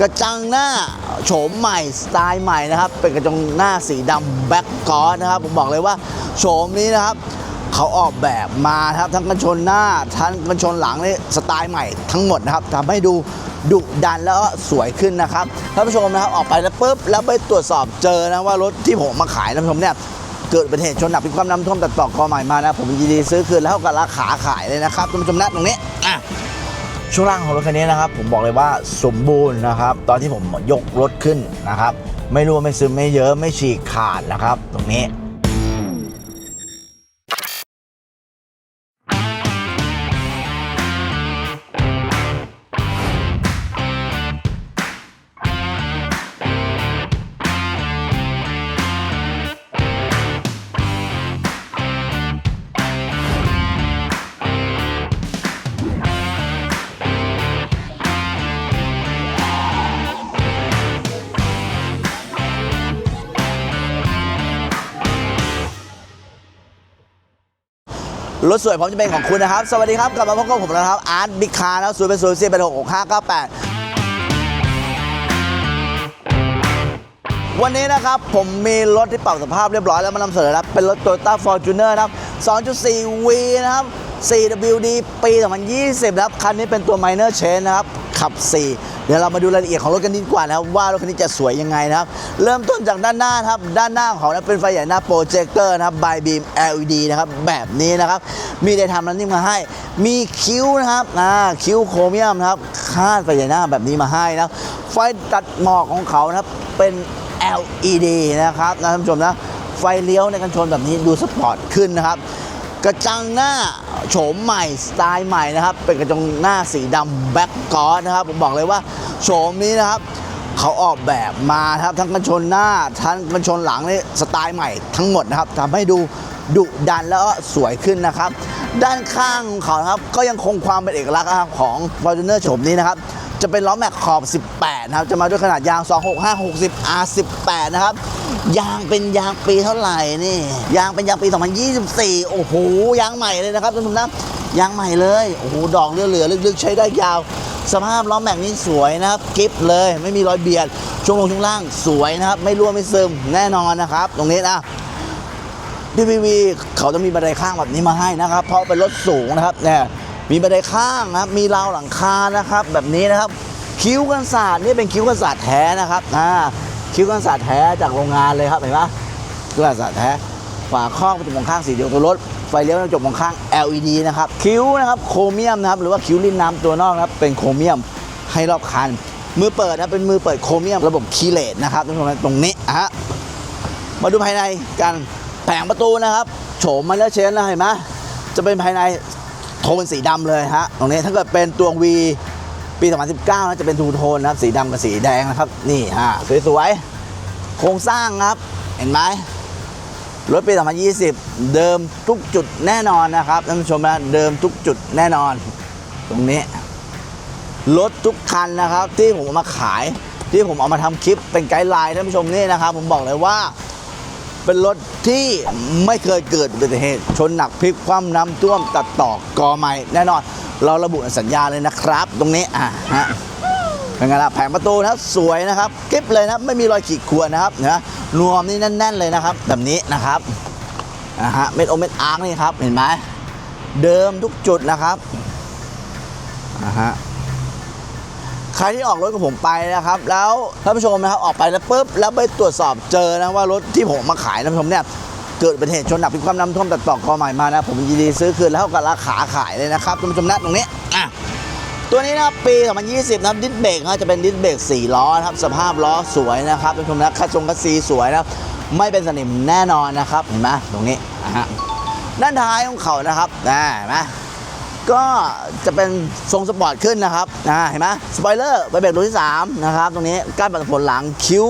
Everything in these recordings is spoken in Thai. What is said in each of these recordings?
กระจังหน้าโฉมใหม่สไตล์ใหม่นะครับ เป็นกระจังหน้าสีดำแบ็กกอร์นะครับ ผมบอกเลยว่าโฉมนี้นะครับเขาออกแบบมาครับทั้งกันชนหน้าทั้งกันชนหลังนี่สไตล์ใหม่ทั้งหมดนะครับทำให้ดูดุดันแล้วก็สวยขึ้นนะครับท่านผู้ชมนะครับออกไปแล้วปุ๊บแล้วไปตรวจสอบเจอนะว่ารถที่ผมมาขายท่านผู้ชมเนี่ยเกิดอุบัติเหตุชนหนักพิความน้ำท่วมตัดต่อกอใหม่มานะผมยินดีซื้อคืนแล้วกับราคาขายเลยนะครับท่านผู้ชมนะตรงนี้อะ ช่วงล่างของรถคันนี้นะครับ ผมบอกเลยว่าสมบูรณ์นะครับ ตอนที่ผมยกรถขึ้นนะครับ ไม่รั่วไม่ซึมไม่เยอะไม่ฉีกขาดนะครับ ตรงนี้ รถสวยพร้อมจะเป็นของคุณนะครับ สวัสดีครับกลับมาพบกับผมแล้วนะครับอาร์ตบิ๊กคาร์นะศูนย์เป็นศูนย์สี่เป็นหกหกห้าเก้าแปดวันนี้นะครับ ผมมีรถที่ปรับสภาพเรียบร้อยแล้วมานำเสนอครับเป็นรถ Toyota Fortuner นะครับ 2.4V นะครับ 4WD ปี 2020 นะครับ คันนี้เป็นตัว Minor Change นะครับ ขับ 4 เดี๋ยวเรามาดูรายละเอียดของรถกันดีกว่านะครับว่ารถคันนี้จะสวยยังไงนะครับ เริ่มต้นจากด้านหน้าครับ ด้านหน้าของเขานะเป็นไฟใหญ่หน้าโปรเจคเตอร์นะครับ by beam LED นะครับแบบนี้นะครับ มีได้ทำนั้นนี่มาให้ มีคิ้วนะครับอ่าคิ้วโครเมียมนะครับคาดไฟใหญ่หน้าแบบนี้มาให้นะไฟตัดหมอกของเขานะครับเป็น LED นะครับนะท่านผู้ชมนะไฟเลี้ยวในกันชนแบบนี้ดูสปอร์ตขึ้นนะครับ กระจังหน้าโฉมใหม่สไตล์ใหม่นะครับ เป็นกระจังหน้าสีดำแบ็กกอร์นะครับ ผมบอกเลยว่าโฉมนี้นะครับเขาออกแบบมาครับทั้งกันชนหน้าทั้งกันชนหลังนี่สไตล์ใหม่ทั้งหมดนะครับทำให้ดูดุดันแล้วก็สวยขึ้นนะครับ ด้านข้างของเขาครับก็ยังคงความเป็นเอกลักษณ์นะครับของ f o r t u n e r โฉมนี้นะครับ จะเป็นล้อแม็กขอบ 18 นะครับ จะมาด้วยขนาดยาง 265 60 R18 นะครับ ยางเป็นยางปีเท่าไหร่นี่ยางเป็นยางปี 2024 โอ้โหยางใหม่เลยนะครับท่านผู้ชมนะยางใหม่เลยโอ้โหดอกเหลือๆลึกๆ ใช้ได้ยาว สภาพล้อแม็กนี่สวยนะครับกิฟเลยไม่มีรอยเบียดช่วงลงช่วงล่างสวยนะครับ ไม่รั่วไม่ซึมแน่นอนนะครับ ตรงนี้นะพีพีวีเขาจะมีบันไดข้างแบบนี้มาให้นะครับ เพราะเป็นรถสูงนะครับเนี่ยมีบันไดข้างนะครับมีราวหลังคานะครับ แบบนี้นะครับ คิ้วกันศาสตร์นี่เป็นคิ้วกันศาสตร์แท้นะครับอ่า คิ้วกันศาสตร์แท้จากโรงงานเลยครับเห็นไหมคิ้วกันศาสตร์แท้ฝาครอบกระจกมองข้างสีเดียวตัวรถไฟเลี้ยวกระจกมองข้าง LED นะครับคิ้วนะครับโครเมียมนะครับหรือว่าคิ้วลิ้นน้ำตัวนอกนะครับเป็นโครเมียมให้รอบคันมือเปิดนะเป็นมือเปิดโครเมียมระบบคีเลสนะครับท่านผู้ชมตรงนี้ฮะมาดูภายในกันแผงประตูนะครับโฉมมาแล้วเชนแล้วเห็นไหมจะเป็นภายในโทนสีดำเลยฮะตรงนี้ถ้าเกิดเป็นตัว V ปี 2019นะจะเป็นทูโทนนะครับ สีดำกับสีแดงนะครับ นี่ฮะสวยๆ โครงสร้างครับ เห็นไหมรถปี 2020 เดิมทุกจุดแน่นอนนะครับท่านผู้ชมนะเดิมทุกจุดแน่นอน ตรงนี้รถทุกคันนะครับ ที่ผมเอามาขายที่ผมเอามาทำคลิปเป็นไกด์ไลน์ท่านผู้ชมนี่นะครับ ผมบอกเลยว่า เป็นรถที่ไม่เคยเกิดอุบัติเหตุ ชนหนักพลิกคว่ำน้ำท่วมตัดต่อกอไม้แน่นอน เราระบุในสัญญาเลยนะครับ ตรงนี้อะฮะเป็นไงล่ะแผงประตูนะสวยนะครับกริบเลยนะไม่มีรอยขีดข่วนนะครับนะนวมนี่แน่น ๆเลยนะครับ แบบนี้นะครับนะฮะเม็ดโอเม็ดอาร์คนี่ครับเห็นไหมเดิมทุกจุดนะครับนะฮะ ใครที่ออกรถกับผมไปนะครับ แล้วท่านผู้ชมนะครับออกไปแล้วปุ๊บแล้วไปตรวจสอบเจอนะว่ารถที่ผมมาขายท่านผู้ชมเนี่ยเกิดอุบัติเหตุชนหนักพิกความน้ำท่วมตัดต่อกอใหม่มานะผมยินดีซื้อคืนแล้วกับราคาขายเลยนะครับท่านผู้ชมนะตรงนี้อะตัวนี้นะครับปี2020นะครับดิสเบรกนะจะเป็นดิสเบรก4ล้อนะครับสภาพล้อสวยนะครับท่านผู้ชมนะคัดทรงคัดซีสวยนะไม่เป็นสนิมแน่นอนนะครับเห็นไหมตรงนี้อะฮะด้านท้ายของเขานะครับนะเห็นไหม ก็จะเป็นทรงสปอร์ตขึ้นนะครับอ่าเห็นไหมสปอยเลอร์ใบเบรกตัวที่3นะครับตรงนี้ก้านปัดผลหลังคิ้ว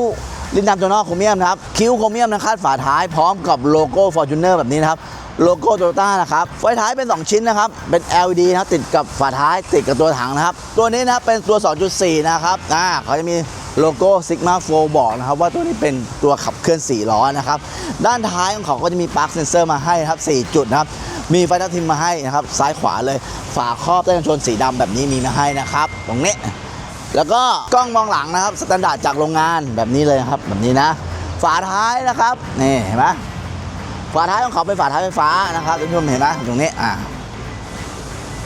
ลิ้นดำตัวนอกโครเมียมนะครับคิ้วโครเมียมนะคาดฝาท้ายพร้อมกับโลโก้ Fortuner แบบนี้นะครับโลโก้โตโยต้านะครับไฟท้ายเป็น 2 ชิ้นนะครับ เป็น LED นะครับติดกับฝาท้ายติดกับตัวถังนะครับ ตัวนี้นะครับเป็นตัว 2.4 นะครับอ่าเขาจะมีโลโก้ Sigma 4บอกนะครับว่าตัวนี้เป็นตัวขับเคลื่อน 4 ล้อนะครับ ด้านท้ายของเขาก็จะมีปลั๊กเซนเซอร์มาให้ครับ 4 จุดนะครับ มีไฟทับทิมมาให้นะครับ ซ้ายขวาเลยฝาครอบใต้กันชนสีดำแบบนี้มีมาให้นะครับ ตรงนี้ แล้วก็กล้องมองหลังนะครับสแตนดาร์ดจากโรงงานแบบนี้เลยครับแบบนี้นะ ฝาท้ายนะครับนี่เห็นไหมฝาท้ายของเขาเป็นฝาท้ายไฟฟ้านะครับท่านผู้ชมเห็นไหมตรงนี้อ่า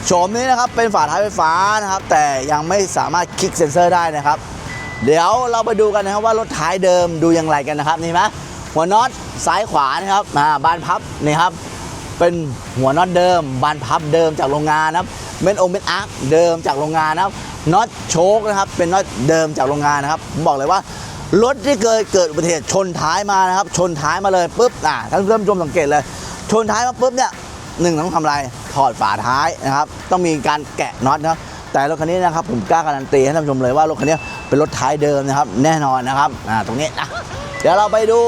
โฉมนี้นะครับเป็นฝาท้ายไฟฟ้านะครับ แต่ยังไม่สามารถคลิกเซ็นเซอร์ได้นะครับ เดี๋ยวเราไปดูกันนะครับว่ารถท้ายเดิมดูอย่างไรกันนะครับนี่ไหมหัวน็อตซ้ายขวานะครับมาบานพับนี่ครับ เป็นหัวน็อตเดิม บานพับเดิมจากโรงงานนะครับเม็ดองเม็ดอาร์คเดิมจากโรงงานนะครับน็อตโชคนะครับ เป็นน็อตเดิมจากโรงงานนะครับผมบอกเลยว่ารถที่เกิดเกิดอุบัติเหตุชนท้ายมานะครับ ชนท้ายมาเลยปุ๊บอะท่านผู้ชมสังเกตเลย ชนท้ายมาปุ๊บเนี่ยหนึ่งต้องทำอะไรถอดฝาท้ายนะครับ ต้องมีการแกะน็อตนะครับแต่รถคันนี้นะครับผมกล้าการันตีให้ท่านผู้ชมเลยว่ารถคันนี้เป็นรถท้ายเดิมนะครับ แน่นอนนะครับอ่าตรงนี้นะเดี๋ยวเราไปดู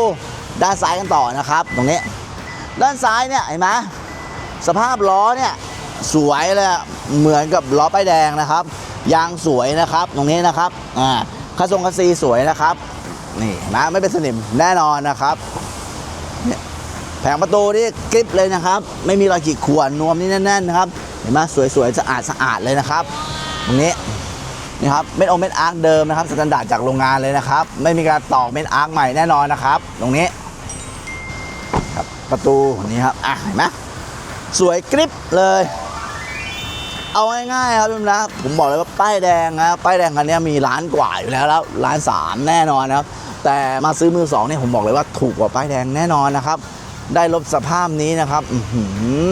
ด้านซ้ายกันต่อนะครับ ตรงนี้ ด้านซ้ายเนี่ยเห็นไหมสภาพล้อเนี่ยสวยเลยเหมือนกับล้อป้ายแดงนะครับ ยางสวยนะครับตรงนี้นะครับอ่าคาทรงคาซีสวยนะครับนี่นไหมไม่เป็นสนิมแน่นอนนะครับแผงประตูนี่กริปเลยนะครับ ไม่มีรอยขีดข่วนนวมนี่แน่นๆนะครับเห็นไหมสวยๆสะอาดสะอาดเลยนะครับตรงนี้นี่ครับเม็ดโอเม็ดอาร์คเดิมนะครับสแตนดาร์ดจากโรงงานเลยนะครับ ไม่มีการต่อเม็ดอาร์คใหม่แน่นอนนะครับ ตรงนี้ ครับประตูนี่ครับอะเห็นไหมสวยกริปเลย เอาง่ายๆครับพี่นะผมบอกเลยว่าป้ายแดงนะป้ายแดงคันนี้มีล้านกว่าอยู่แล้วแล้วล้านสามแน่นอนนะครับ แต่มาซื้อมือสองเนี่ยผมบอกเลยว่าถูกกว่าป้ายแดงแน่นอนนะครับ ได้รถสภาพนี้นะครับอื้อหื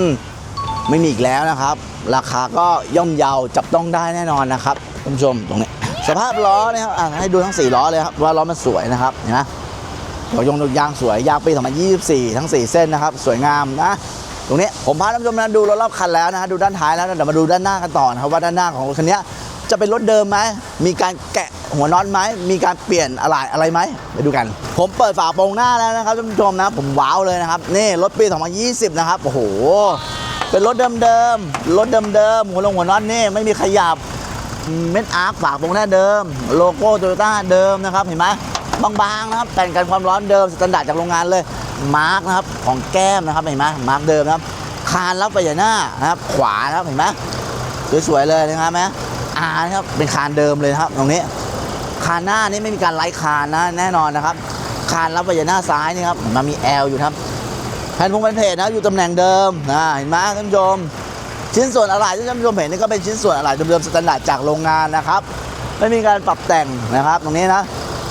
อไม่มีอีกแล้วนะครับ ราคาก็ย่อมเยาจับต้องได้แน่นอนนะครับท่านผู้ชมตรงนี้สภาพล้อนะครับอะให้ดูทั้งสี่ล้อเลยครับว่าล้อมันสวยนะครับเห็นไหม หัวยงยางสวยยางปี 2024 ทั้ง 4 เส้นนะครับ สวยงามนะ ตรงนี้ผมพาท่านผู้ชมมาดูรถรอบคันแล้วนะฮะดูด้านท้ายแล้วนะเดี๋ยวมาดูด้านหน้ากันต่อนะครับว่าด้านหน้าของรถคันนี้จะเป็นรถเดิมไหม มีการแกะหัวน็อตไหม มีการเปลี่ยนอะไรอะไรไหมไปดูกัน ผมเปิดฝาโปรงหน้าแล้วนะครับท่านผู้ชมนะ ผมว้าวเลยนะครับ นี่รถปี 2020 นะครับ โอ้โห เป็นรถเดิมๆ รถเดิมๆ หัวลงหัวน็อตนี่ไม่มีขยับ เม็ดอาร์คฝากตรงหน้าเดิม โลโก้โตโยต้าเดิมนะครับ เห็นไหม บางๆนะครับ แต่งกันความร้อนเดิมสแตนดาร์ดจากโรงงานเลย มาร์กนะครับของแก้มนะครับเห็นไหมมาร์กเดิมนะครับคานรับไปอย่างหน้านะครับ ขวานะครับเห็นไหมสวยๆเลยนะครับไหมอานะครับเป็นคานเดิมเลยครับ ตรงนี้ คานหน้านี่ไม่มีการไล่คานนะแน่นอนนะครับ คานรับไปอย่างหน้าซ้ายนี่ครับมันมีแอลอยู่ครับแผ่นพงแผ่นเพจนะอยู่ตำแหน่งเดิมนะเห็นไหมท่านผู้ชมชิ้นส่วนอะไหล่ที่ท่านผู้ชมเห็นนี่ก็เป็นชิ้นส่วนอะไหล่เดิมๆสแตนดาร์ดจากโรงงานนะครับ ไม่มีการปรับแต่งนะครับ ตรงนี้นะ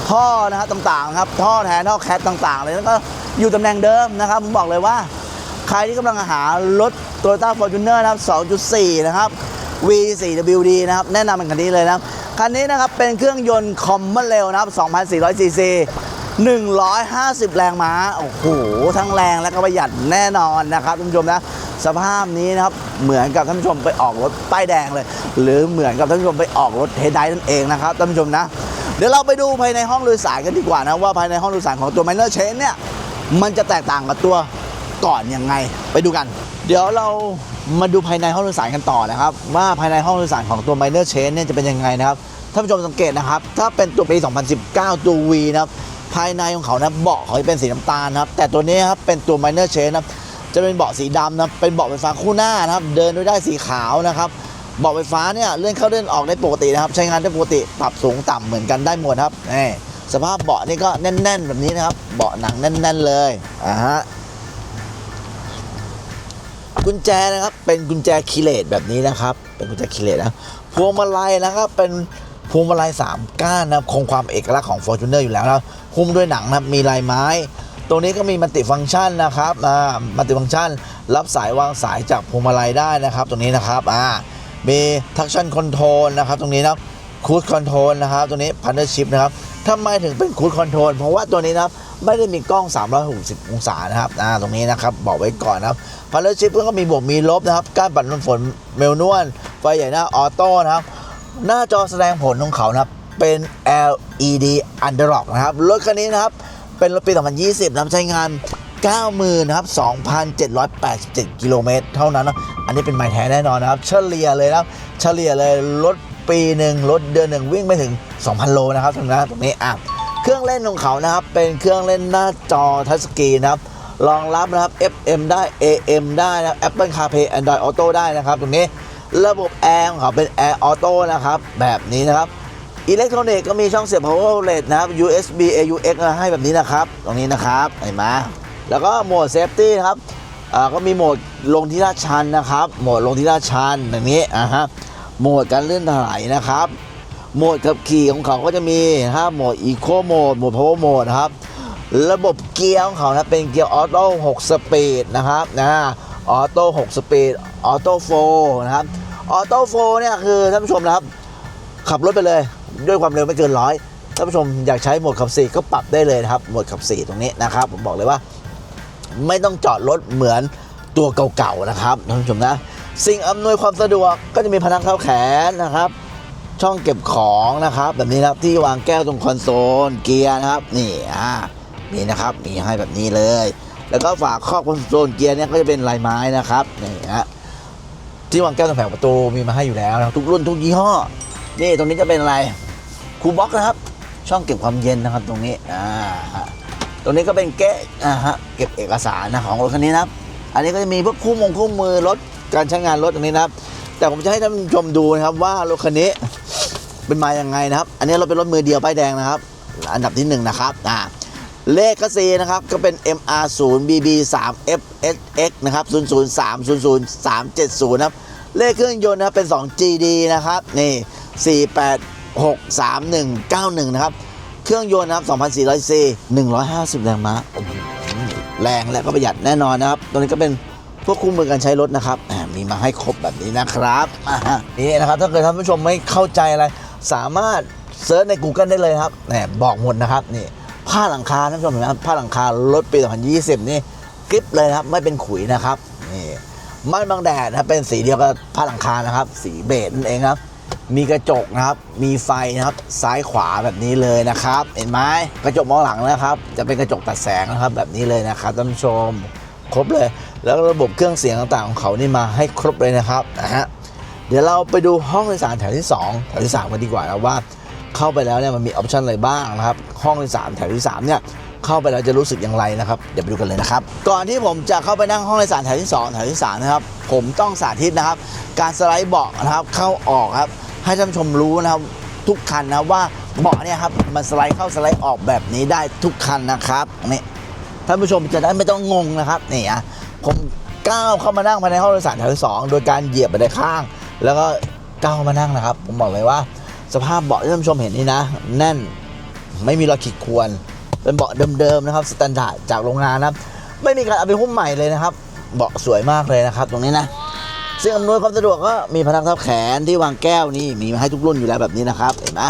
ท่อนะครับต่างๆนะครับท่อแทนท่อแคทต่างๆเลยแล้วก็อยู่ตำแหน่งเดิมนะครับผมบอกเลยว่า ใครที่กำลังหารถ Toyota Fortuner นะครับ 2.4 นะครับ V4WD นะครับ แนะนำเป็นคันนี้เลยนะครับ คันนี้นะครับ เป็นเครื่องยนต์คอมมอนเร็วนะครับ 2,400 ซีซี 150 แรงม้า โอ้โห ทั้งแรงและก็ประหยัดแน่นอนนะครับท่านผู้ชมนะ สภาพนี้นะครับ เหมือนกับท่านผู้ชมไปออกรถป้ายแดงเลย หรือเหมือนกับท่านผู้ชมไปออกรถเฮดไดนั่นเองนะครับท่านผู้ชมนะ เดี๋ยวเราไปดูภายในห้องโดยสารกันดีกว่านะว่าภายในห้องโดยสารของตัว Minor Chain เนี่ยมันจะแตกต่างกับตัวก่อนยังไง ไปดูกัน เดี๋ยวเรามาดูภายในห้องโดยสารกันต่อนะครับ ว่าภายในห้องโดยสารของตัว Minor Chain เนี่ยจะเป็นยังไงนะครับท่านผู้ชมสังเกตนะครับ ถ้าเป็นตัวปี 2019 ตัว V นะครับภายในของเขานะเบาะเขาจะเป็นสีน้ำตาลนะครับ แต่ตัวนี้ครับเป็นตัว Minor Chain นะครับจะเป็นเบาะสีดำนะเป็นเบาะไฟฟ้าคู่หน้านะครับ เดินด้วยได้สีขาวนะครับ เบาะไฟฟ้าเนี่ยเลื่อนเข้าเลื่อนออกได้ปกตินะครับ ใช้งานได้ปกติปรับสูงต่ำเหมือนกันได้หมดครับนี่สภาพเบาะนี่ก็แน่น ๆ แบบนี้นะครับ เบาะหนังแน่น ๆ เลยอ่าฮะกุญแจนะครับเป็นกุญแจคีเลตแบบนี้นะครับ เป็นกุญแจคีเลตนะพวงมาลัยนะครับเป็นพวงมาลัยสามก้านนะครับคงความเอกลักษณ์ของ Fortuner อยู่แล้วนะหุ้มด้วยหนังนะครับมีลายไม้ตรงนี้ก็มีมัลติฟังก์ชันนะครับอ่ามัลติฟังก์ชัน รับสายวางสายจากพวงมาลัยได้นะครับ ตรงนี้นะครับอ่า มีทักชั่นคอนโทรลนะครับตรงนี้นะครับคูดคอนโทรลนะครับตรงนี้พันเ r อร์ชิพนะครับทำไมถึงเป็นคูดคอนโทรลเพราะว่าตัวนี้นะครับไม่ได้มีกล้อง 360 องศานะครับอ่าตรงนี้นะครับบอกไว้ก่อนนะครับพันเ r อร์ชิพก็มีบวกมีลบนะครับการปัดน้ำฝนเมลนวลไฟใหญ่หน้าออโต้นะครับหน้าจอแสดงผลของเขานะครับเป็น LED Underlock นะครับรถคันนี้นะครับเป็นรถปี 2020นะครับใช้งาน 90,000นะครับ2,787 กิโลเมตรเท่านั้นนะอันนี้เป็นไม้แท้แน่นอนนะครับ เฉลี่ยเลยนะครับ เฉลี่ยเลยรถปีหนึ่งรถเดือนหนึ่งวิ่งไม่ถึง 2,000 โลนะครับตรงนั้นตรงนี้อะเครื่องเล่นของเขานะครับ เป็นเครื่องเล่นหน้าจอทัชสกรีนนะครับรองรับนะครับ FM ได้ AM ได้นะ Apple CarPlay Android Auto ได้นะครับ ตรงนี้ระบบแอร์ของเขาเป็นแอร์ออโต้นะครับ แบบนี้นะครับอิเล็กทรอนิกส์ก็มีช่องเสียบ power outlet นะครับ USB AUX ให้แบบนี้นะครับ ตรงนี้นะครับเห็นไหม แล้วก็โหมด safety นะครับอ่าก็มีโหมดลงที่ลาดชันนะครับ โหมดลงที่ลาดชันแบบนี้อ่าฮะโหมดการเลื่อนถลายนะครับโหมดขับขี่ของเขาก็จะมีนะโหมด Eco Mode โหมด Power Mode นะครับ ระบบเกียร์ของเขานะเป็นเกียร์ออโต้6สปีดนะครับนะออโต้6สปีดออโต้โฟนะครับออโต้โฟเนี่ยคือท่านผู้ชมนะครับ ขับรถไปเลยด้วยความเร็วไม่เกินร้อยท่านผู้ชมอยากใช้โหมดขับ4ก็ปรับได้เลยนะครับโหมดขับ4ตรงนี้นะครับ ผมบอกเลยว่า ไม่ต้องจอดรถเหมือนตัวเก่าๆนะครับท่านผู้ชมนะ สิ่งอำนวยความสะดวกก็จะมีพนักเท้าแขนนะครับ ช่องเก็บของนะครับ แบบนี้นะครับที่วางแก้วตรงคอนโซลเกียร์นะครับนี่อ่านี่นะครับมีให้แบบนี้เลย แล้วก็ฝาครอบคอนโซลเกียร์เนี่ยก็จะเป็นลายไม้นะครับนี่ฮะที่วางแก้วตรงแผงประตูมีมาให้อยู่แล้วนะทุกรุ่นทุกยี่ห้อนี่ตรงนี้จะเป็นอะไรคูลบ็อกนะครับ ช่องเก็บความเย็นนะครับตรงนี้อ่า ตรงนี้ก็เป็นเก๊ะอ่าฮะเก็บเอกสารนะของรถคันนี้นะครับ อันนี้ก็จะมีพวกคู่มงคู่มือรถการใช้งานรถตรงนี้นะครับ แต่ผมจะให้ท่านผู้ชมดูนะครับว่ารถคันนี้เป็นมาอยังไงนะครับ อันนี้เราเป็นรถมือเดียวป้ายแดงนะครับ อันดับที่หนึ่งนะครับอ่าเลขก็ซีนะครับ ก็เป็น MR 0 BB 3 FSX นะครับ003 00370นะครับ เลขเครื่องยนต์นะครับเป็น 2 GD นะครับ นี่ 4863191 นะครับ เครื่องยนต์นะครับ2,400 c 150 แรงม้าแรงและก็ประหยัดแน่นอนนะครับ ตัวนี้ก็เป็นพวกคู่มือการใช้รถนะครับอ่มีมาให้ครบแบบนี้นะครับนี่นะครับ ถ้าเกิดท่านผู้ชมไม่เข้าใจอะไร สามารถเซิร์ชใน Google ได้เลยครับแหมบอกหมดนะครับนี่ผ้าหลังคาท่านผู้ชมเห็นไหมผ้าหลังคารถปี 2020 นี่กริปเลยนะครับ ไม่เป็นขุยนะครับนี่ม่านบังแดดนะเป็นสีเดียวกับผ้าหลังคานะครับ สีเบจนั่นเองครับ มีกระจกนะครับ มีไฟนะครับ ซ้ายขวาแบบนี้เลยนะครับ เห็นไหมกระจกมองหลังนะครับ จะเป็นกระจกตัดแสงนะครับ แบบนี้เลยนะครับท่านผู้ชม ครบเลย แล้วระบบเครื่องเสียงต่างๆของเขานี่มาให้ครบเลยนะครับนะฮะ เดี๋ยวเราไปดูห้องโดยสารแถวที่ 2 แถวที่3กันดีกว่านะว่าเข้าไปแล้วเนี่ยมันมีออปชันอะไรบ้างนะครับ ห้องโดยสารแถวที่3เนี่ยเข้าไปแล้วจะรู้สึกอย่างไรนะครับ เดี๋ยวไปดูกันเลยนะครับ ก่อนที่ผมจะเข้าไปนั่งห้องโดยสารแถวที่2แถวที่3นะครับ ผมต้องสาธิตนะครับ การสไลด์เบาะนะครับ เข้าออกครับ ให้ท่านผู้ชมรู้นะครับทุกคันนะว่าเบาะเนี่ยครับมันสไลด์เข้าสไลด์ออกแบบนี้ได้ทุกคันนะครับนี่ท่านผู้ชมจะได้ไม่ต้องงงนะครับนี่อะผมก้าวเข้ามานั่งภายในห้องโดยสารแถวที่สองโดยการเหยียบไปด้านข้าง แล้วก็ก้าวเข้ามานั่งนะครับ ผมบอกเลยว่า สภาพเบาะที่ท่านผู้ชมเห็นนี่นะ แน่นไม่มีรอยขีดข่วน เป็นเบาะเดิมๆนะครับสแตนดาร์ดจากโรงงานนะครับไม่มีการเอาไปหุ้มใหม่เลยนะครับ เบาะสวยมากเลยนะครับ ตรงนี้นะ ซึ่งอำนวยความสะดวกก็มีพนักทับแขนที่วางแก้วนี่มีมาให้ทุกรุ่นอยู่แล้วแบบนี้นะครับเห็นไหม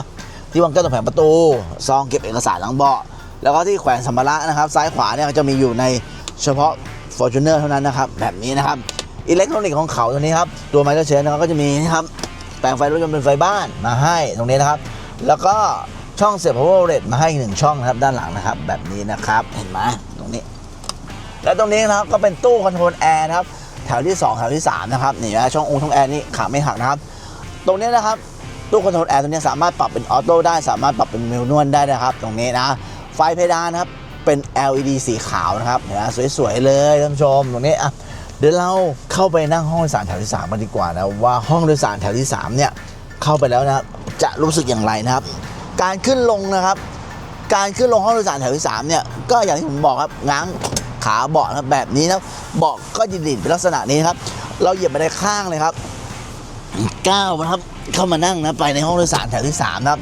ที่วางแก้วตรงแผงประตูซองเก็บเอกสารหลังเบาะแล้วก็ที่แขวนสัมภาระนะครับ ซ้ายขวาเนี่ยจะมีอยู่ในเฉพาะ Fortuner เท่านั้นนะครับ แบบนี้นะครับอิเล็กทรอนิกส์ของเขาตัวนี้ครับตัวไมโครเชนนะครับก็จะมีนะครับแปลงไฟรถยนต์เป็นไฟบ้านมาให้ตรงนี้นะครับ แล้วก็ช่องเสียบ power outlet มาให้หนึ่งช่องนะครับด้านหลังนะครับ แบบนี้นะครับเห็นไหมตรงนี้ แล้วตรงนี้นะครับก็เป็นตู้คอนโทรลแอร์นะครับ แถวที่ 2 แถวที่ 3 นะครับนี่นะช่ององค์ช่องแอร์นี่ขาไม่หักนะครับ ตรงนี้นะครับตู้คอนโทรลแอร์ตรงนี้สามารถปรับเป็นออโต้ได้ สามารถปรับเป็นเมลนวลได้นะครับ ตรงนี้นะ ไฟเพดานนะครับเป็น LED สีขาวนะครับเห็นไหมสวยๆเลยท่านผู้ชมตรงนี้อะเดี๋ยวเราเข้าไปนั่งห้องโดยสารแถวที่3กันดีกว่านะว่าห้องโดยสารแถวที่ 3 เนี่ยเข้าไปแล้วนะจะรู้สึกอย่างไรนะครับ การขึ้นลงนะครับ การขึ้นลงห้องโดยสารแถวที่3เนี่ยก็อย่างที่ผมบอกครับง้าง ขาเบาะนะครับแบบนี้นะเบาะก็จะดิ่นเป็นลักษณะนี้ครับ เราเหยียบไปในข้างเลยครับก้าวนะครับเข้ามานั่งนะไปในห้องโดยสารแถวที่3นะครับ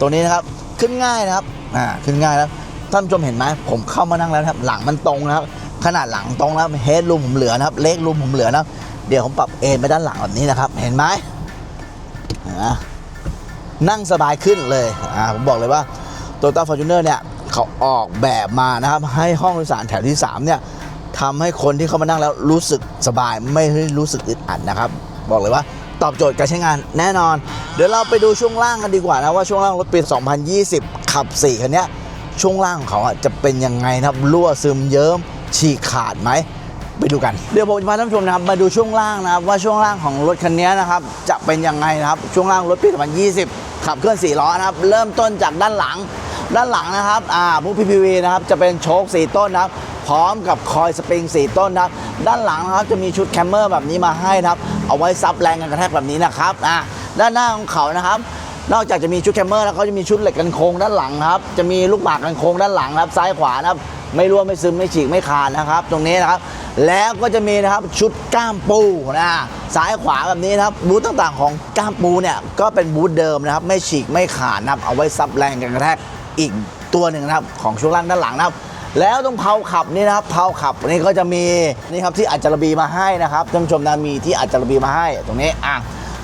ตัวนี้นะครับขึ้นง่ายนะครับอ่าขึ้นง่ายแล้วท่านผู้ชมเห็นไหมผมเข้ามานั่งแล้วครับ หลังมันตรงนะครับ ขนาดหลังตรงแล้วเฮดรูมผมเหลือนะครับ เล็กรูมผมเหลือนะเดี๋ยวผมปรับเอนไปด้านหลังแบบนี้นะครับ เห็นไหมอ่านั่งสบายขึ้นเลยอ่าผมบอกเลยว่า t o y o t a Fortuner เนี่ย เขาออกแบบมานะครับ ให้ห้องโดยสารแถวที่ 3 เนี่ยทำให้คนที่เข้ามานั่งแล้วรู้สึกสบายไม่รู้สึกอึดอัดนะครับ บอกเลยว่าตอบโจทย์การใช้งานแน่นอน เดี๋ยวเราไปดูช่วงล่างกันดีกว่านะว่าช่วงล่างรถปี 2020 ขับ 4 คันนี้ช่วงล่างของเขาจะเป็นยังไงนะครับรั่วซึมเยิ้มฉีกขาดไหมไปดูกันเดี๋ยวผมจะพาท่านผู้ชมนะครับมาดูช่วงล่างนะครับว่าช่วงล่างของรถคันนี้นะครับจะเป็นยังไงนะครับช่วงล่างรถปี 2020 ขับเคลื่อน4ล้อนะครับเริ่มต้นจากด้านหลัง ด้านหลังนะครับอ่าพวก PPV นะครับจะเป็นโชค4 ต้นนะครับ พร้อมกับคอยสปริง 4 ต้นนะครับ ด้านหลังนะครับจะมีชุดแคมเมอร์แบบนี้มาให้นะครับ เอาไว้ซับแรงกันกระแทกแบบนี้นะครับอ่าด้านหน้าของเขานะครับนอกจากจะมีชุดแคมเมอร์แล้วเขาจะมีชุดเหล็กกันโค้งด้านหลังครับ จะมีลูกหมากกันโค้งด้านหลังครับ ซ้ายขวานะครับ ไม่รั่วไม่ซึมไม่ฉีกไม่ขาดนะครับ ตรงนี้นะครับ แล้วก็จะมีนะครับชุดก้ามปูนะซ้ายขวาแบบนี้นะครับบูธต่างๆ ของก้ามปูเนี่ยก็เป็นบูธเดิมนะครับ ไม่ฉีกไม่ขาดนะครับเอาไว้ซับแรงกันกระแทก อีกตัวหนึ่งนะครับของช่วงล่างด้านหลังนะครับ แล้วตรงเพาขับนี่นะครับเพาขับนี่ก็จะมีนี่ครับที่อัจจารบีมาให้นะครับท่านผู้ชมนะมีที่อัจจารบีมาให้ตรงนี้อะ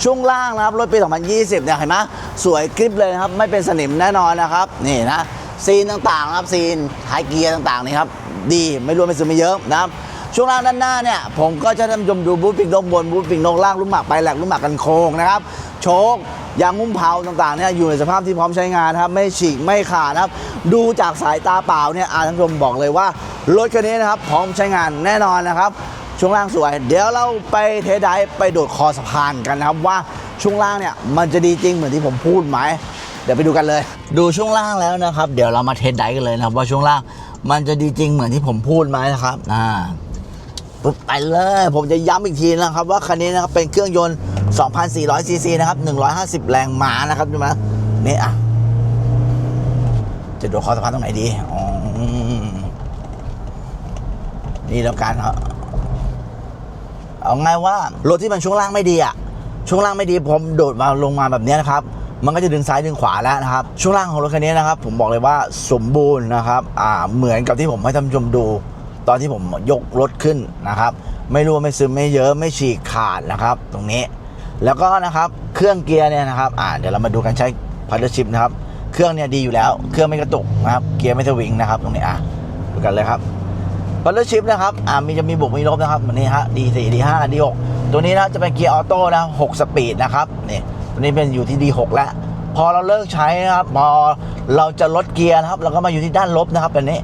ช่วงล่างนะครับรถปี 2020 เนี่ยเห็นไหมสวยกริปเลยนะครับ ไม่เป็นสนิมแน่นอนนะครับ นี่นะซีนต่างๆนะครับซีนท้ายเกียร์ต่างๆนี่ครับดีไม่รวมไม่ซึมไม่เยอะนะครับช่วงล่างด้านหน้าเนี่ยผมก็จะทำชมดูบูธปิงนกบนบูธปิงนกล่างลูกหมากไปแหลกลูกหมากกันโค้งนะครับโชค ยางหุ้มเผาต่างๆเนี่ยอยู่ในสภาพที่พร้อมใช้งานนะครับไม่ฉีกไม่ขาดนะครับ ดูจากสายตาเปล่าเนี่ยอาท่านผู้ชมบอกเลยว่ารถคันนี้นะครับพร้อมใช้งานแน่นอนนะครับ ช่วงล่างสวย เดี๋ยวเราไปเทสไดฟ์ไปโดดคอสะพานกันนะครับว่าช่วงล่างเนี่ยมันจะดีจริงเหมือนที่ผมพูดไหมเดี๋ยวไปดูกันเลย ดูช่วงล่างแล้วนะครับ เดี๋ยวเรามาเทสไดฟ์กันเลยนะครับว่าช่วงล่างมันจะดีจริงเหมือนที่ผมพูดไหมนะครับอ่า ปุ๊บไปเลย ผมจะย้ำอีกทีนะครับ ว่าคันนี้นะครับเป็นเครื่องยนต์ 2,400ซีซีนะครับ 150 แรงม้านะครับดูมานี่อะ จะโดดคอสะพานตรงไหนดีอ๋อนี่แล้วกันครับเอาไงว่ารถที่มันช่วงล่างไม่ดีอะช่วงล่างไม่ดีผมโดดมาลงมาแบบนี้นะครับ มันก็จะดึงซ้ายดึงขวาแล้วนะครับ ช่วงล่างของรถคันนี้นะครับ ผมบอกเลยว่าสมบูรณ์นะครับ อ่าเหมือนกับที่ผมให้ท่านผู้ชมดู ตอนที่ผมยกรถขึ้นนะครับ ไม่รั่วไม่ซึมไม่เยอะไม่ฉีกขาดนะครับ ตรงนี้ แล้วก็นะครับเครื่องเกียร์เนี่ยนะครับอ่าเดี๋ยวเรามาดูกันใช้พัดชิปนะครับ เครื่องเนี่ยดีอยู่แล้ว เครื่องไม่กระตุกนะครับ เกียร์ไม่สวิงนะครับ ตรงนี้อะดูกันเลยครับพัดชิปนะครับอ่ามีจะมีบวกมีลบนะครับวันนี้ฮะ D4 D5 D6 ตัวนี้นะจะเป็นเกียร์ออโต้นะ6สปีดนะครับนี่ตัวนี้เป็นอยู่ที่ D6 แล้วพอเราเลิกใช้นะครับพอเราจะลดเกียร์นะครับ เราก็มาอยู่ที่ด้านลบนะครับแบบนี้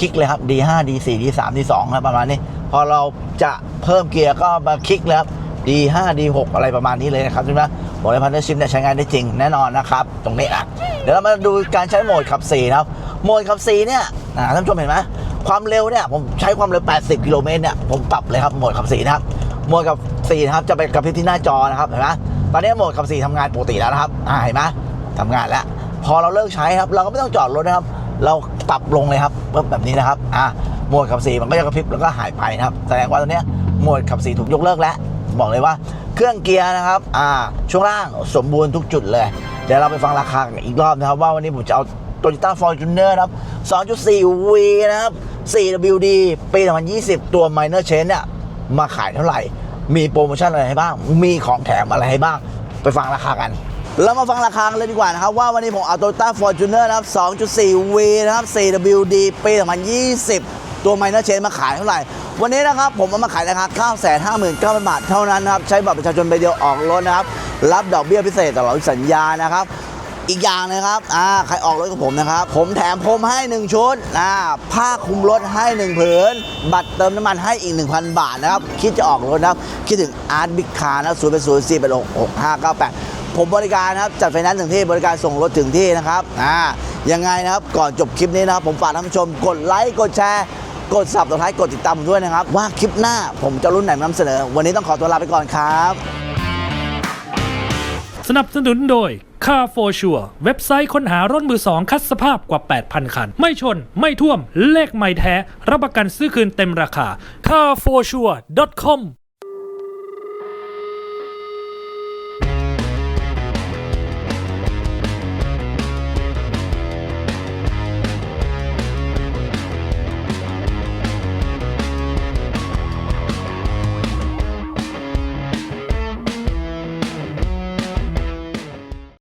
คลิกเลยครับ D5 D4 D3 D2 ครับประมาณนี้ พอเราจะเพิ่มเกียร์ก็มาคลิกเลยครับ D5 D6 อะไรประมาณนี้เลยนะครับใช่ไหมบอกเลยพันธุ์ชิมเนี่ยใช้งานได้จริงแน่นอนนะครับ ตรงนี้อะเดี๋ยวเรามาดูการใช้โหมดขับ4นะครับโหมดขับ4เนี่ยท่านผู้ชมเห็นไหมความเร็วเนี่ยผมใช้ความเร็ว 80 กิโลเมตรเนี่ยผมปรับเลยครับโหมดขับ4นะครับโหมดขับ4นะครับจะไปกระพริบที่หน้าจอนะครับเห็นไหมตอนนี้โหมดขับ4ทำงานปกติแล้วนะครับอ่าเห็นไหมทำงานแล้วพอเราเลิกใช้ครับ เราก็ไม่ต้องจอดรถนะครับ เรา ปรับลงเลยครับปึ๊บแบบนี้นะครับอ่าโหมดขับสีมันก็จะกระพริบแล้วก็หายไปนะครับ แสดงว่าตอนนี้หมดขับสีถูกยกเลิกแล้ว บอกเลยว่าเครื่องเกียร์นะครับอ่าช่วงล่างสมบูรณ์ทุกจุดเลย เดี๋ยวเราไปฟังราคากันอีกรอบนะครับ ว่าวันนี้ผมจะเอา Toyota Fortuner นะครับ 2.4V นะครับ 4WD ปี 2020 ตัว Minor Change เนี่ยมาขายเท่าไหร่ มีโปรโมชั่นอะไรให้บ้าง มีของแถมอะไรให้บ้าง ไปฟังราคากัน เรามาฟังราคากันเลยดีกว่านะครับ ว่าวันนี้ผมเอาโตโยต้าฟอร์จูเนอร์นะครับ 2.4V นะครับ 4WD ปี2020 ตัวไมเนอร์เชนมาขายเท่าไหร่ วันนี้นะครับผมเอามาขายราคา 959,000 บาทเท่านั้นนะครับ ใช้บัตรประชาชนใบเดียวออกรถนะครับ รับดอกเบี้ยพิเศษตลอดสัญญานะครับ อีกอย่างนะครับอ่าใครออกรถกับผมนะครับ ผมแถมพรมให้ 1 ชุดอ่าผ้าคลุมรถให้ 1 ผืน บัตรเติมน้ำมันให้อีก 1,000 บาทนะครับ คิดจะออกรถนะครับ คิดถึงอาร์ตบิ๊กคาร์นะ0 8 0 4 8 6 6 5 9 8 ผมบริการนะครับจัดไฟแนนซ์ถึงที่บริการส่งรถถึงที่นะครับอ่ายังไงนะครับก่อนจบคลิปนี้นะครับ ผมฝากท่านผู้ชมกดไลค์กดแชร์กดสับสไครต์กดติดตามผมด้วยนะครับ ว่าคลิปหน้าผมจะรุ่นไหนมานำเสนอ วันนี้ต้องขอตัวลาไปก่อนครับ สนับสนุนโดย Car for Sure เว็บไซต์ค้นหารถมือสองคัดสภาพกว่า 8,000 คัน ไม่ชน ไม่ท่วม เลขไม่แท้ รับประกันซื้อคืนเต็มราคา carforsure.com